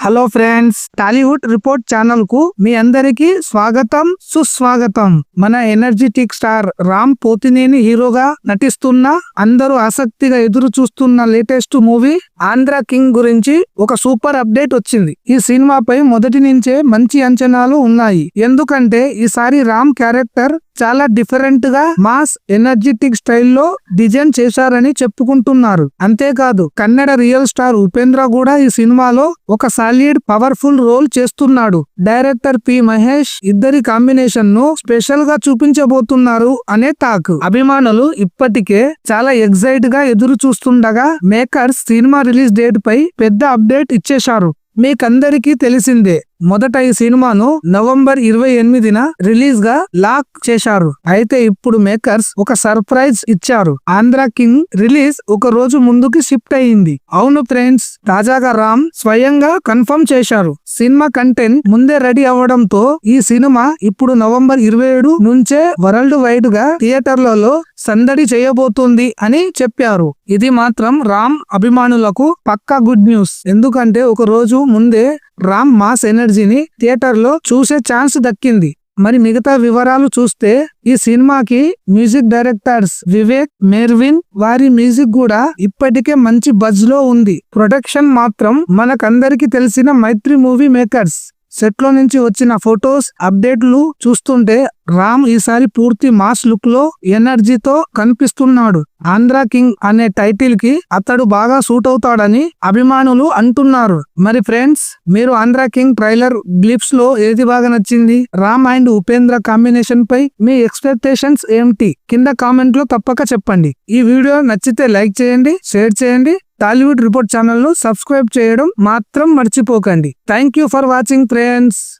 Hello friends Tollywood report ఛానల్కు మీ అందరికి స్వాగతం సుస్వాగతం. మన ఎనర్జెటిక్ స్టార్ రామ్ పోతినేని హీరోగా నటిస్తున్న అందరూ ఆసక్తిగా ఎదురు చూస్తున్న లేటెస్ట్ మూవీ ఆంధ్ర కింగ్ గురించి ఒక సూపర్ అప్డేట్ వచ్చింది. ఈ సినిమాపై మొదటి నుంచే మంచి అంచనాలు ఉన్నాయి. ఎందుకంటే ఈసారి రామ్ క్యారెక్టర్ చాలా డిఫరెంట్గా మాస్ ఎనర్జెటిక్ స్టైల్లో డిజైన్ చేశారని చెప్పుకుంటున్నారు. అంతేకాదు కన్నడ రియల్ స్టార్ ఉపేంద్ర కూడా ఈ సినిమాలో ఒక సాలిడ్ పవర్ఫుల్ రోల్ చేస్తున్నాడు. Director P. మహేష్ ఇద్దరి కాంబినేషన్ను స్పెషల్గా చూపించబోతున్నారు అనే టాక్. అభిమానులు ఇప్పటికే చాలా ఎగ్జైట్గా ఎదురు చూస్తుండగా మేకర్స్ సినిమా రిలీజ్ డేట్ పై పెద్ద అప్డేట్ ఇచ్చేశారు. మీకందరికీ తెలిసిందే మొదట ఈ సినిమాను నవంబర్ ఇరవై ఎనిమిదిన రిలీజ్గా లాక్ చేశారు. అయితే ఇప్పుడు మేకర్స్ ఒక సర్ప్రైజ్ ఇచ్చారు. ఆంధ్ర కింగ్ రిలీజ్ ఒక రోజు ముందుకి షిఫ్ట్ అయ్యింది అవును ఫ్రెండ్స్ తాజాగా రామ్ స్వయంగా కన్ఫర్మ్ చేశారు. సినిమా కంటెంట్ ముందే రెడీ అవ్వడంతో ఈ సినిమా ఇప్పుడు నవంబర్ ఇరవై ఏడు నుంచే వరల్డ్ వైడ్గా థియేటర్లలో సందడి చేయబోతుంది అని చెప్పారు. ఇది మాత్రం రామ్ అభిమానులకు పక్కా గుడ్ న్యూస్. ఎందుకంటే ఒక రోజు ముందే రామ్ మాస్ ఎనర్జీ థియేటర్లో చూసే ఛాన్స్ దక్కింది. మరి మిగతా వివరాలు చూస్తే ఈ సినిమాకి మ్యూజిక్ డైరెక్టర్స్ వివేక్ మెర్విన్ వారి మ్యూజిక్ కూడా ఇప్పటికే మంచి బజ్లో ఉంది. ప్రొడక్షన్ మాత్రం మనకందరికి తెలిసిన మైత్రి మూవీ మేకర్స్. సెట్లో నుంచి వచ్చిన ఫొటోస్ అప్డేట్లు చూస్తుంటే రామ్ ఈసారి పూర్తి మాస్ లుక్లో ఎనర్జీతో కనిపిస్తున్నాడు. ఆంధ్ర కింగ్ అనే టైటిల్కి అతడు బాగా సూట్ అవుతాడని అభిమానులు అంటున్నారు. మరి ఫ్రెండ్స్ మీరు ఆంధ్ర కింగ్ ట్రైలర్ గ్లిప్స్లో ఏది బాగా నచ్చింది? రామ్ అండ్ ఉపేంద్ర కాంబినేషన్ పై మీ ఎక్స్పెక్టేషన్స్ ఏంటి? కింద కామెంట్లో తప్పక చెప్పండి. ఈ వీడియో నచ్చితే లైక్ చేయండి షేర్ చేయండి. టాలీవుడ్ రిపోర్ట్ ఛానల్ను సబ్స్క్రైబ్ చేయడం మాత్రం మర్చిపోకండి. Thank you for watching friends.